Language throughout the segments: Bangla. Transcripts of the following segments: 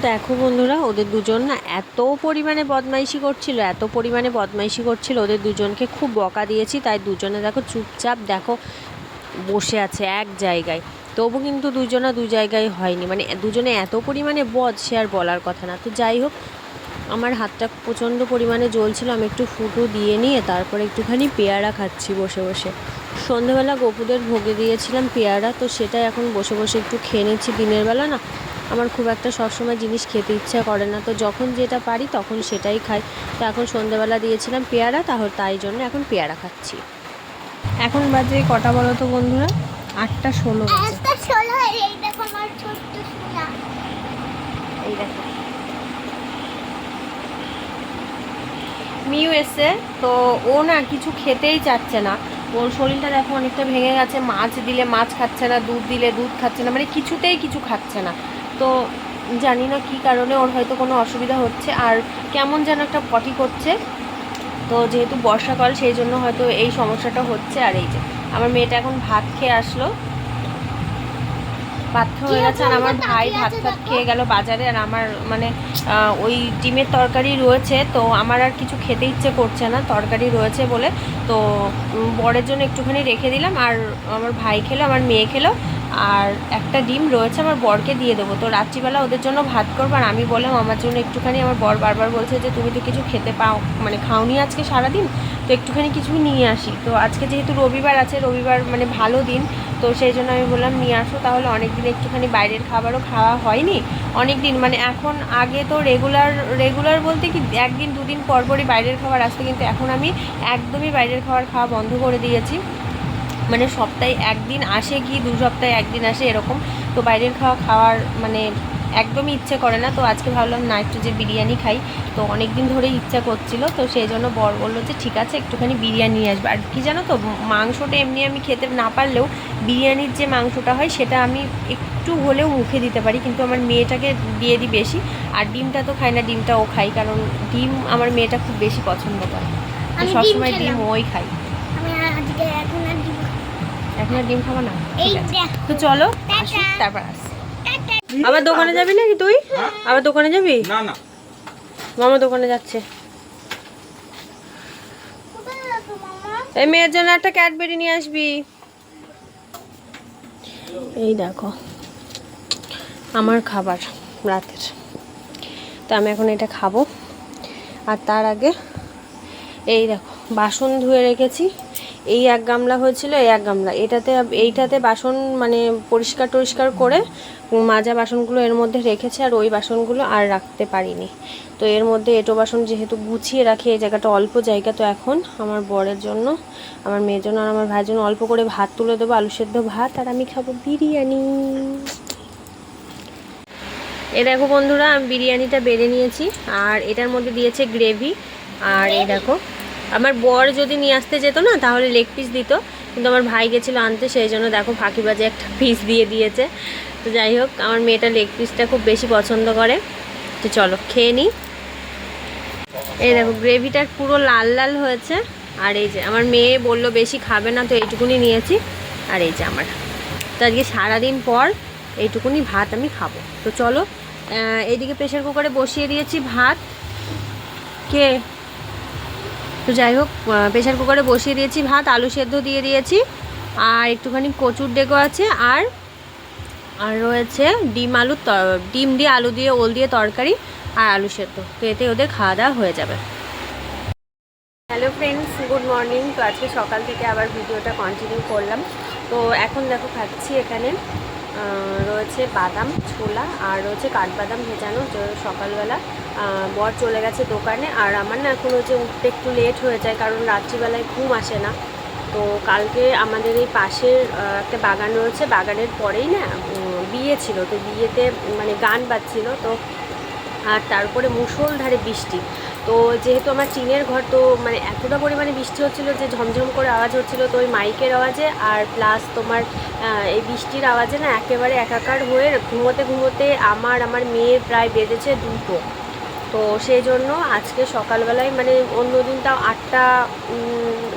দেখো বন্ধুরা, ওদের দুজন না এত পরিমাণে বদমাইশি করছিল, এত পরিমাণে বদমাইশি করছিল, ওদের দুজনকে খুব বকা দিয়েছি, তাই দুজনে দেখো চুপচাপ দেখো বসে আছে এক জায়গায়। তবু কিন্তু দুজনা দু জায়গায় হয়নি মানে দুজনে এত পরিমাণে বদ, সে আর বলার কথা না। তো যাই হোক, আমার হাতটা প্রচণ্ড পরিমাণে জ্বলছিল, আমি একটু ফুটো দিয়ে নিয়ে তারপরে একটুখানি পেয়ারা খাচ্ছি বসে বসে। সন্ধেবেলা গপুদের ভোগে দিয়েছিলাম পেয়ারা, তো সেটা এখন বসে বসে একটু খেয়ে নিচ্ছি দিনের বেলা না। আমার খুব একটা সবসময় জিনিস খেতে ইচ্ছা করে না। তো যখন যেটা পারি তখন সেটাই খাই। তো এখন সন্ধেবেলা দিয়েছিলাম পেয়ারা তাহলে তাই জন্য এখন পেয়ারা খাচ্ছি। এখন বাজে কটা বলো তো বন্ধুরা? আটটা ষোলো বাজে। একটা ষোলো এই দেখো আমার ছোট্ট সোনা। এই দেখো। মিউ এসে তো ও না কিছু খেতেই চাচ্ছে না। ওর শরীরটা দেখো অনেকটা ভেঙে গেছে মাছ দিলে মাছ খাচ্ছে না দুধ দিলে দুধ খাচ্ছে না মানে কিছুতেই কিছু খাচ্ছে না। তো জানি না কী কারণে ওর হয়তো কোনো অসুবিধা হচ্ছে। আর কেমন যেন একটা পটি করছে। তো যেহেতু বর্ষাকাল সেই জন্য হয়তো এই সমস্যাটা হচ্ছে। আর এই যে আমার মেয়েটা এখন ভাত খেয়ে আসলো। ভাত খাওয়া হয়ে গেছে। আর আমার ভাই ভাত ভাত খেয়ে গেল বাজারে। আর আমার মানে ওই ডিমের তরকারি রয়েছে। তো আমার আর কিছু খেতে ইচ্ছে করছে না। তরকারি রয়েছে বলে। তো বরের জন্য একটুখানি রেখে দিলাম। আর আমার ভাই খেলো আমার মেয়ে খেলো। আর একটা ডিম রয়েছে, আমার বরকে দিয়ে দেবো। তো রাত্রিবেলা ওদের জন্য ভাত করব আর আমি বললাম, আমার জন্য একটুখানি, আমার বর বারবার বলছে যে, তুমি তো কিছু খেতে পাও মানে খাওনি আজকে সারাদিন, তো একটুখানি কিছু নিয়ে আসি। তো আজকে যেহেতু রবিবার আছে, রবিবার মানে ভালো দিন, তো সেই জন্য আমি বললাম, নিয়ে আসো, তাহলে অনেক দিন একটুখানি বাইরের খাবারও খাওয়া হয়নি। অনেক দিন মানে এখন আগে তো রেগুলার রেগুলার বলতে কি, একদিন, দুদিন পর পরই বাইরের খাবার আসতো, কিন্তু এখন আমি একদমই বাইরের খাবার খাওয়া বন্ধ করে দিয়েছি। মানে সপ্তাহে একদিন আসে কি দু সপ্তাহে একদিন আসে এরকম। তো বাইরের খাওয়া খাওয়ার মানে একদমই ইচ্ছে করে না। তো আজকে ভাবলাম না একটু যে বিরিয়ানি খাই। তো অনেক দিন ধরেই ইচ্ছা করছিল তো সেই জন্য বর বলল যে ঠিক আছে একটুখানি বিরিয়ানি নিয়ে আসবে। আর কি জানো তো মাংসটা এমনি আমি খেতে না পারলেও বিরিয়ানির যে মাংসটা হয় সেটা আমি একটু হলেও মুখে দিতে পারি। কিন্তু আমার মেয়েটাকে দিয়ে দিই বেশি আর ডিমটা তো খাই না ডিমটা ও খাই কারণ ডিম আমার মেয়েটা খুব বেশি পছন্দ করে। সবসময় ডিম ওই খাই আমি আজকে এখন এখন আর ডিম খাব না? এই ঠিক আছে। তো চলো তারপর আসি আবার দোকানে যাবি নাকি তুই? আবার দোকানে যাবি? না না। মামা দোকানে যাচ্ছে। এই মেয়ের জন্য একটা ক্যাডবেরি নিয়ে আসবি। এই দেখো আমার খাবার রাতের। তো আমি এখন এটা খাব। আর তার আগে এই দেখো বাসন ধুয়ে রেখেছি। এই এক গামলা হয়েছিল, এই এক গামলা। এটাতে এইটাতে বাসন মানে পরিষ্কার টরিষ্কার করে মাজা বাসনগুলো এর মধ্যে রেখেছে আর ওই বাসনগুলো আর রাখতে পারিনি। তো এর মধ্যে এটো বাসন যেহেতু গুছিয়ে রাখি, এই জায়গাটা অল্প জায়গা, তো এখন আমার বরের জন্য, আমার মেয়ের জন্য আর আমার ভাইয়ের জন্য অল্প করে ভাত তুলে দেবো, আলু সেদ্ধ ভাত, আর আমি খাব বিরিয়ানি। এ দেখো বন্ধুরা, আমি বিরিয়ানিটা বেড়ে নিয়েছি, আর এটার মধ্যে দিয়েছে গ্রেভি, আর এই দেখো আমার বর যদি নিয়ে আসতে যেত না, তাহলে লেগ পিস দিত। কিন্তু আমার ভাই গেছিল আনতে, সেই জন্য দেখো ফাঁকিবাজে একটা পিস দিয়ে দিয়েছে। তো যাই হোক, আমার মেয়েটা লেগ পিসটা খুব বেশি পছন্দ করে। তো চলো, খেয়ে নিই এই দেখো গ্রেভিটা পুরো লাল লাল হয়েছে। আর এই যে, আমার মেয়ে বলল বেশি খাবে না, তো এইটুকুনি নিয়েছি। আর এই যে আমার। তো আজকে সারাদিন পর এইটুকুনি ভাত আমি খাব। তো চলো এইদিকে প্রেশার কুকারে বসিয়ে দিয়েছি ভাত। কে? তো যাই হোক প্রেশার কুকারে বসিয়ে দিয়েছি ভাত, আলু সেদ্ধ দিয়ে দিয়েছি, আর একটুখানি কচুর ডেকো আছে, আর আর রয়েছে ডিম আলু ডিম দিয়ে আলু দিয়ে, ওল দিয়ে তরকারি আর আলু সেদ্ধ। তো এতে ওদের খাওয়া দাওয়া হয়ে যাবে। হ্যালো ফ্রেন্ডস গুড মর্নিং তো আজকে সকাল থেকে আবার ভিডিওটা কন্টিনিউ করলাম। তো এখন দেখো, খাচ্ছি এখানে। রয়েছে বাদাম, ছোলা আর রয়েছে কাঠবাদাম ভেজানো সকালবেলা। বর চলে গেছে দোকানে আর আমার না এখন হচ্ছে উঠতে একটু লেট হয়ে যায় কারণ রাত্রিবেলায় ঘুম আসে না। তো কালকে আমাদের এই পাশের একটা বাগান রয়েছে, বাগানের পরেই না বিয়ে ছিল। তো বিয়েতে মানে গান বাজছিল। তো আর তারপরে মুষলধারে বৃষ্টি। তো যেহেতু আমার টিনের ঘর, তো মানে এতটা পরিমাণে বৃষ্টি হচ্ছিল যে ঝমঝম করে আওয়াজ হচ্ছিল তো ওই মাইকের আওয়াজে আর প্লাস তোমার এই বৃষ্টির আওয়াজে না একেবারে একাকার হয়ে ঘুমোতে ঘুমোতে আমার আমার মেয়ের প্রায় বেঁধেছে দুটো। তো সেই জন্য আজকে সকালবেলায় মানে অন্য দিন তাও আটটা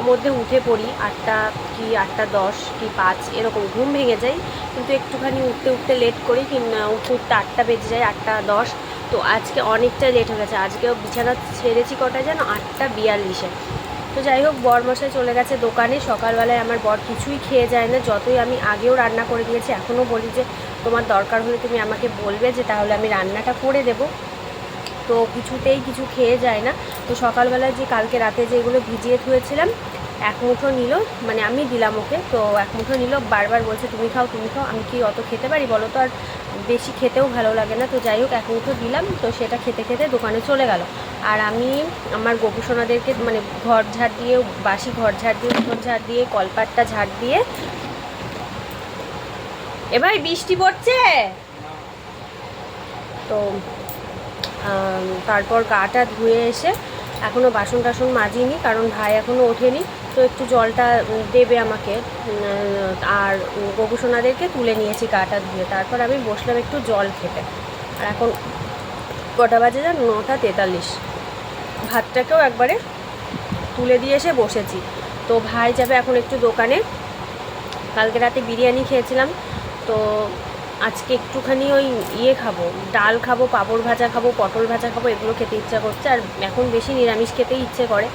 মধ্যে উঠে পড়ি। আটটা কি, আটটা দশ কি পাঁচ এরকম ঘুম ভেঙে যায়। কিন্তু একটুখানি উঠতে উঠতে লেট করি কিংবা উঠতে উঠতে আটটা বেজে যায়, আটটা দশ। তো আজকে অনেকটা লেট হয়ে গেছে। আজকেও বিছানা ছেড়েছি কটায় যেন? আটটা বিয়াল্লিশে। তো যাই হোক, বরমশাই চলে গেছে দোকানে। সকালবেলায় আমার বর কিছুই খেয়ে যায় না। যতই আমি আগেও রান্না করে দিয়েছি, এখনও বলি যে, তোমার দরকার হলে তুমি আমাকে বলবে যে, তাহলে আমি রান্নাটা করে দেবো। তো কিছুতেই কিছু খেয়ে যায় না। তো সকালবেলায় যে, কালকে রাতে যেগুলো ভিজিয়ে থুয়েছিলাম এক মুঠো নিল মানে আমি দিলাম ওকে, তো এক মুঠো নিল, বারবার বলছে, তুমি খাও তুমি খাও, আমি কি অত খেতে পারি বলো তো? আর বেশি খেতেও ভালো লাগে না, তো যাই হোক, এক মুঠো দিলাম, তো সেটা খেতে খেতে দোকানে চলে গেল। আর আমি আমার গোপুসোনাদেরকে মানে ঘর ঝাড় দিয়ে, বাসি ঘর ঝাড় দিয়ে, উঠোন ঝাড় দিয়ে, কলপাটটা ঝাড় দিয়ে এবার বৃষ্টি পড়ছে? তো তারপর গাটা ধুয়ে এসে এখনও বাসন টাসন মাজিনি, কারণ ভাই এখনও ওঠেনি তো একটু জলটা দেবে আমাকে আর গোপুসোনাদেরকে তুলে নিয়েছি গাটা ধুয়ে। তারপর আমি বসলাম একটু জল খেতে। আর এখন কটা বাজে যান নটা তেতাল্লিশ। ভাতটাকেও একবারে তুলে দিয়ে এসে বসেছি। তো ভাই যাবে এখন একটু দোকানে। কালকে রাতে বিরিয়ানি খেয়েছিলাম। তো আজকে একটুখানি ওই ইয়ে খাব, ডাল খাব, পাঁপড় ভাজা খাব, পটল ভাজা খাব, এগুলো খেতে ইচ্ছা করছে। আর এখন বেশি নিরামিষ খেতেই ইচ্ছে করে।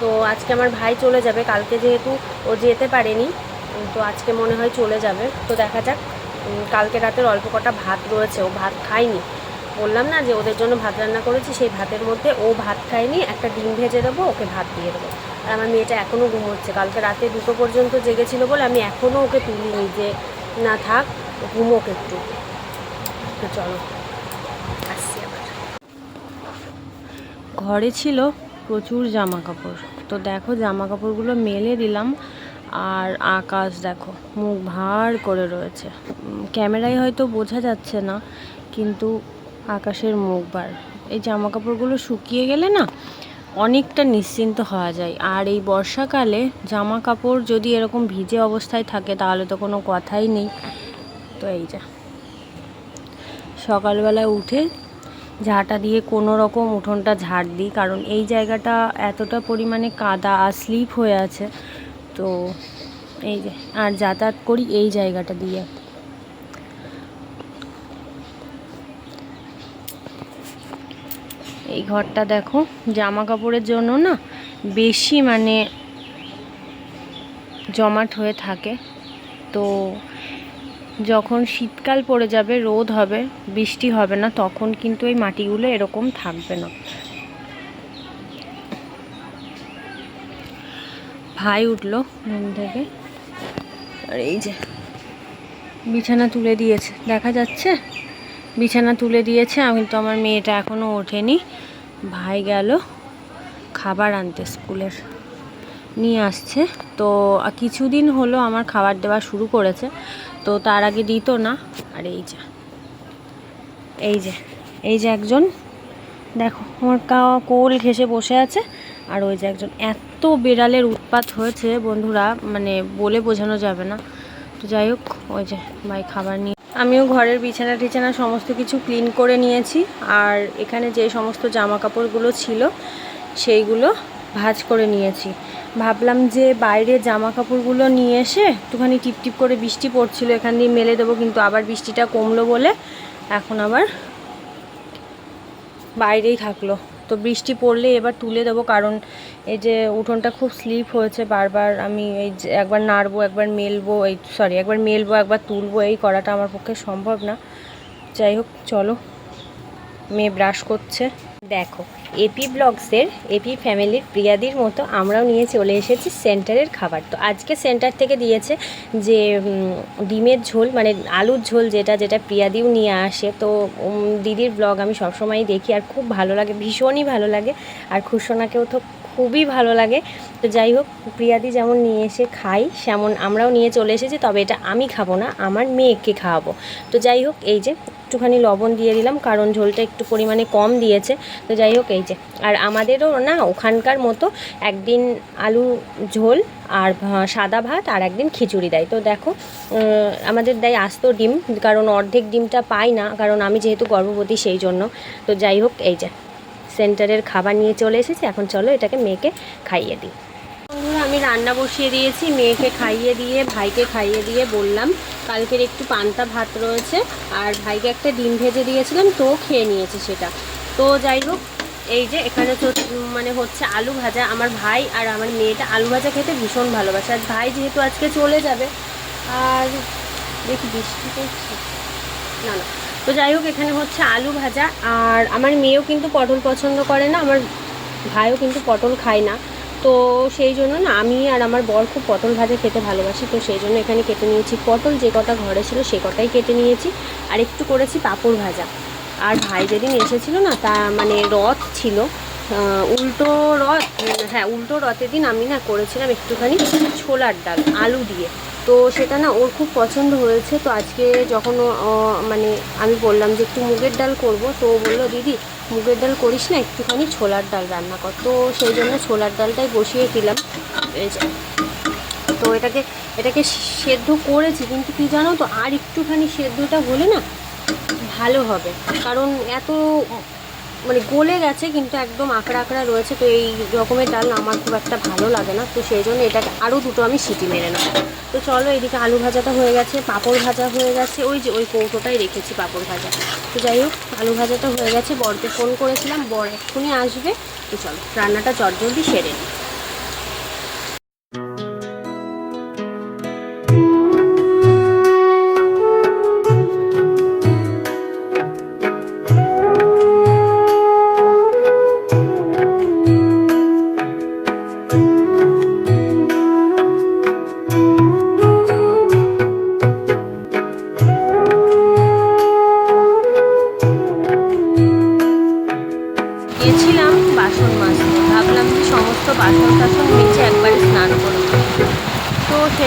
তো আজকে আমার ভাই চলে যাবে, কালকে যেহেতু ও যেতে পারেনি তো আজকে মনে হয় চলে যাবে। তো দেখা যাক কালকে রাতের অল্প কটা ভাত রয়েছে, ও ভাত খায়নি। বললাম না যে ওদের জন্য ভাত রান্না করেছি, সেই ভাতের মধ্যে ও ভাত খায়নি, একটা ডিম ভেজে দেবো, ওকে ভাত দিয়ে দেবো। আর আমার মেয়েটা এখনও ঘুমোচ্ছে, কালকে রাতে দুটো পর্যন্ত জেগেছিল বলে আমি এখনও ওকে তুলিনি যে, না থাক, ঘুমোক একটু। চলো, আসছি আবার। ঘরে ছিল প্রচুর জামা কাপড় তো দেখো জামা কাপড়গুলো মেলে দিলাম আর আকাশ দেখো, মুখ ভার করে রয়েছে। ক্যামেরায় হয়তো বোঝা যাচ্ছে না, কিন্তু আকাশের মুখ বার এই জামা কাপড়গুলো শুকিয়ে গেলে না অনেকটা নিশ্চিন্ত হওয়া যায়। আর এই বর্ষাকালে জামা কাপড় যদি এরকম ভিজে অবস্থায় থাকে, তাহলে তো কোনো কথাই নেই। তো এই যা, সকালবেলায় উঠে ঝাঁটা দিয়ে কোনো রকম উঠোনটা ঝাড় দিই, কারণ এই জায়গাটা এতটা পরিমাণে কাদা আর স্লিপ হয়ে আছে। তো এই যে, আর যাতায়াত করি এই জায়গাটা দিয়ে। এই ঘরটা দেখো জামা কাপড়ের জন্য না বেশি মানে জমাট হয়ে থাকে। তো যখন শীতকাল পড়ে যাবে, রোদ হবে, বৃষ্টি হবে না, তখন কিন্তু এই মাটিগুলো এরকম থাকবে না। ভাই উঠল ঘুম থেকে। আর এই যে, বিছানা তুলে দিয়েছে। দেখা যাচ্ছে? বিছানা তুলে দিয়েছে আমি তো আমার মেয়েটা এখনও ওঠেনি। ভাই গেল খাবার আনতে স্কুলের। নিয়ে আসছে। তো কিছুদিন হলো আমার খাবার দেওয়া শুরু করেছে। তো তার আগে দিত না। আর এই যে। এই যে। এই যে একজন। দেখো, আমার কোল ঘেসে বসে আছে। আর ওই যে একজন। এত বিড়ালের উৎপাত হয়েছে বন্ধুরা মানে বলে বোঝানো যাবে না। তো যাই হোক, ওই যে ভাই খাবার নিয়ে আমিও ঘরের বিছানা টিছানা সমস্ত কিছু ক্লিন করে নিয়েছি। আর এখানে যে সমস্ত জামা কাপড়গুলো ছিল, সেইগুলো ভাঁজ করে নিয়েছি। ভাবলাম যে বাইরে জামা কাপড়গুলো নিয়ে এসে একটুখানি টিপটিপ করে বৃষ্টি পড়ছিল, এখান দিয়ে মেলে দেবো, কিন্তু আবার বৃষ্টিটা কমলো বলে এখন আবার বাইরেই থাকল। তো বৃষ্টি পড়লে এবার তুলে দেবো, কারণ এই যে উঠোনটা খুব স্লিপ হয়েছে, বারবার আমি এই একবার নাড়বো, একবার মেলবো, এই সরি, একবার মেলবো, একবার তুলবো, এই করাটা আমার পক্ষে সম্ভব না। যাই হোক, চলো, মেয়ে ব্রাশ করছে। দেখো এপি ব্লগসের এপি ফ্যামিলির প্রিয়াদির মতো আমরাও নিয়ে চলে এসেছি সেন্টারের খাবার। তো আজকে সেন্টার থেকে দিয়েছে যে ডিমের ঝোল মানে আলুর ঝোল যেটা যেটা প্রিয়াদিও নিয়ে আসে। তো দিদির ব্লগ আমি সবসময়ই দেখি আর খুব ভালো লাগে, ভীষণই ভালো লাগে। আর খুশোনাকেও তো খুবই ভালো লাগে। তো যাই হোক, প্রিয়াদি যেমন নিয়ে এসে খাই, সেমন আমরাও নিয়ে চলে এসেছি, তবে এটা আমি খাব না, আমার মেয়েকে খাওয়াবো। তো যাই হোক, এই যে একটুখানি লবণ দিয়ে দিলাম, কারণ ঝোলটা একটু পরিমাণে কম দিয়েছে। তো যাই হোক, এই যে, আর আমাদেরও না ওখানকার মতো একদিন আলু ঝোল আর সাদা ভাত আর একদিন খিচুড়ি দেয়। তো দেখো আমাদের দেয় আস্ত ডিম, কারণ অর্ধেক ডিমটা পাই না, কারণ আমি যেহেতু গর্ভবতী সেই জন্য। তো যাই হোক, এই যে সেন্টারের খাবার নিয়ে চলে এসেছি। এখন চলো এটাকে মেয়েকে খাইয়ে দিই। আমি রান্না বসিয়ে দিয়েছি। মেয়েকে খাইয়ে দিয়ে, ভাইকে খাইয়ে দিয়ে বললাম, কালকের একটু পান্তা ভাত রয়েছে। আর ভাইকে একটা ডিম ভেজে দিয়েছিলাম, তো খেয়ে নিয়েছে সেটা। তো যাই হোক, এই যে এখানে মানে হচ্ছে আলু ভাজা। আমার ভাই আর আমার মেয়েটা আলু ভাজা খেতে ভীষণ ভালোবাসে। আর ভাই যেহেতু আজকে চলে যাবে, আর দেখি বৃষ্টি পড়ছে না না। তো যাই হোক, এখানে হচ্ছে আলু ভাজা। আর আমার মেয়েও কিন্তু পটল পছন্দ করে না, আমার ভাইও কিন্তু পটল খায় না। তো সেই জন্য না, আমি আর আমার বর খুব পটল ভাজা খেতে ভালোবাসি, তো সেই জন্য এখানে কেটে নিয়েছি পটল, যে কটা ঘরে ছিল সে কটাই কেটে নিয়েছি। আর একটু করেছি পাঁপড় ভাজা। আর ভাই যেদিন এসেছিল না, তা মানে রথ ছিল। উল্টো রথ হ্যাঁ উল্টো রথের দিন আমি না করেছিলাম একটুখানি ছোলার ডাল, আলু দিয়ে। তো সেটা না ওর খুব পছন্দ হয়েছে। তো আজকে যখন মানে আমি বললাম যে একটু মুগের ডাল করব, তো ও বলল, দিদি, মুগের ডাল করিস না? একটুখানি ছোলার ডাল রান্না কর। তো সেই জন্য ছোলার ডালটাই বসিয়ে দিলাম। তো এটাকে এটাকে সেদ্ধ করেছি, কিন্তু কি জানো তো, আর একটুখানি সেদ্ধটা হলে না ভালো হবে। কারণ এত মানে গলে গেছে, কিন্তু একদম আঁকড়া আঁকড়া রয়েছে, তো এই রকমের ডাল আমার খুব একটা ভালো লাগে না, তো সেই জন্য এটাকে আরও দুটো আমি সিটি মেরে নেব। তো চলো এদিকে আলু ভাজাটা হয়ে গেছে, পাঁপড় ভাজা হয়ে গেছে, ওই যে ওই কৌটোটাই রেখেছি পাঁপড় ভাজা। তো যাই হোক, আলু ভাজাটা হয়ে গেছে, বরকে ফোন করেছিলাম, বর এক্ষুনি আসবে, তো চলো রান্নাটা চটজলদি সেরে নিই।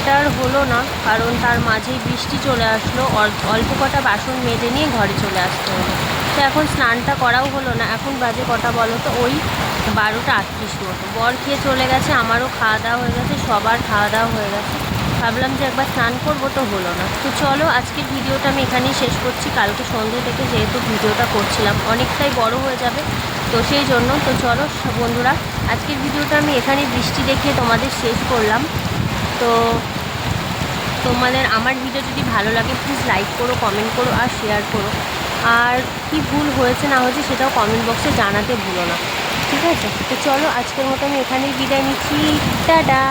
তো আর হলো না, কারণ তার মাঝেই বৃষ্টি চলে আসলো, অল- অল্প কটা বাসন মেজে নিয়ে ঘরে চলে আসতে হলো। তো এখন স্নানটা করাও হলো না। এখন বাজে কটা বলো তো? ওই বারোটা আটত্রিশ মতো। বর খেয়ে চলে গেছে, আমারও খাওয়া দাওয়া হয়ে গেছে, সবার খাওয়া দাওয়া হয়ে গেছে। ভাবলাম যে একবার স্নান করব তো হলো না। তো চলো, আজকের ভিডিওটা আমি এখানেই শেষ করছি। কালকে সন্ধ্যে থেকে যেহেতু ভিডিওটা করছিলাম, অনেকটাই বড় হয়ে যাবে, তো সেই জন্য, তো চলো বন্ধুরা, আজকের ভিডিওটা আমি এখানে বৃষ্টি দেখিয়ে তোমাদের শেষ করলাম। তো তোমাদের আমার ভিডিও যদি ভালো লাগে প্লিজ লাইক করো কমেন্ট করো আর শেয়ার করো। আর কি ভুল হয়েছে না হয়েছে সেটাও কমেন্ট বক্সে জানাতে ভুলো না। ঠিক আছে? তো চলো আজকের মতো আমি এখানেই বিদায় নিচ্ছি। টাটা!